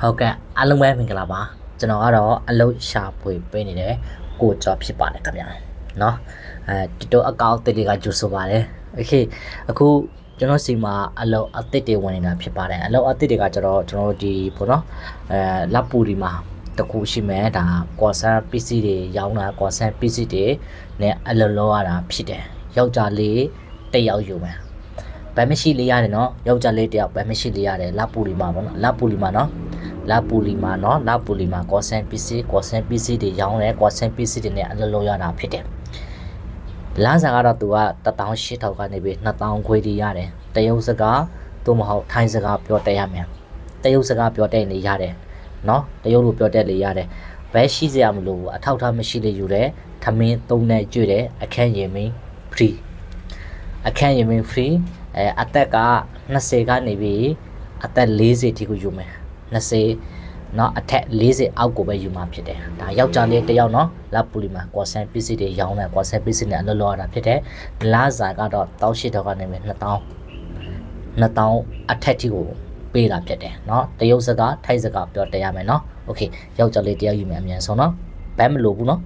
ဟုတ်ကဲ့အားလုံးပဲမင်္ဂလာပါကျွန်တော်ကတော့အလုတ်ရှာဖွေပေးနေတဲ့ကိုကျော်ဖြစ်ပါတယ်ခင်ဗျာเนาะအဲဒီတော့အကောင့်တစ်တွေကကြိုဆိုပါတယ်โอเคအခုကျွန်တော်စီမှာအလုတ်အသစ်တွေဝင်နေတာဖြစ်ပါတယ်အလုတ်အသစ်တွေကကျတော့ကျွန်တော်တို့ဒီပေါ့နော်အဲလက်ပူဒီမှာတခုရှိမယ်ဒါကော်ဆန် PC တွေရောင်းတာကော်ဆန် PC တွေနဲ့အလုတ်လောရတာဖြစ်တယ်ယောက်ျားလေးတစ်ယောက်ယူမယ် ဗတ်မရှိလေးရတယ်နော်ယောက်ျားလေးတယောက်ဗတ်မရှိလေးရတယ်လပူလီမာပေါ့နော်လပူလီမာနော် လပူလီမာနော်လပူလီမာကောဆန်ပစ္စည်းကောဆန်ပစ္စည်းတွေရောင်းတယ်ကောဆန်ပစ္စည်းတွေနဲ့အလုပ်လုပ်ရတာဖြစ်တယ်လမ်းစာကတော့သူက18000ကနေပြီး2000ခွေတီရတယ်တရုတ်စကားသို့မဟုတ်ထိုင်းစကားပြောတတ်ရမယ်တရုတ်စကားပြောတတ်နေရတယ်နော်တရုတ်လိုပြောတတ်လေရတယ်ဘဲရှိစရာမလိုဘူးအထောက်အထားမရှိလေယူတယ်ထမင်းသုံးနဲ့ကျွေတယ်အခန်းရင်မင်း free အခန်းရင်မင်း free အဲအသက်က20ကနေပြီးအသက်40ထိကိုယူမယ် 20เนาะအထက်40အောက်ကိုပဲယူမှာဖြစ်တယ်ဒါယောက်ျားလေးတစ်ယောက်เนาะလက်ပူလီမှာကွာဆန်ပစ္စည်းတွေရောင်းတယ်ကွာဆန်ပစ္စည်းနဲ့အလုပ်လုပ်ရတာဖြစ်တယ်လာဇာကတော့1800ကနေပြီး2000 2000အထက်ထိကိုပေးတာဖြစ်တယ်เนาะတရုတ်စကားထိုက်စကားပြောတတ်ရမယ်เนาะโอเคယောက်ျားလေးတစ်ယောက်ယူမယ်အမြန်ဆုံးเนาะဘယ်မလို့ဘူးเนาะ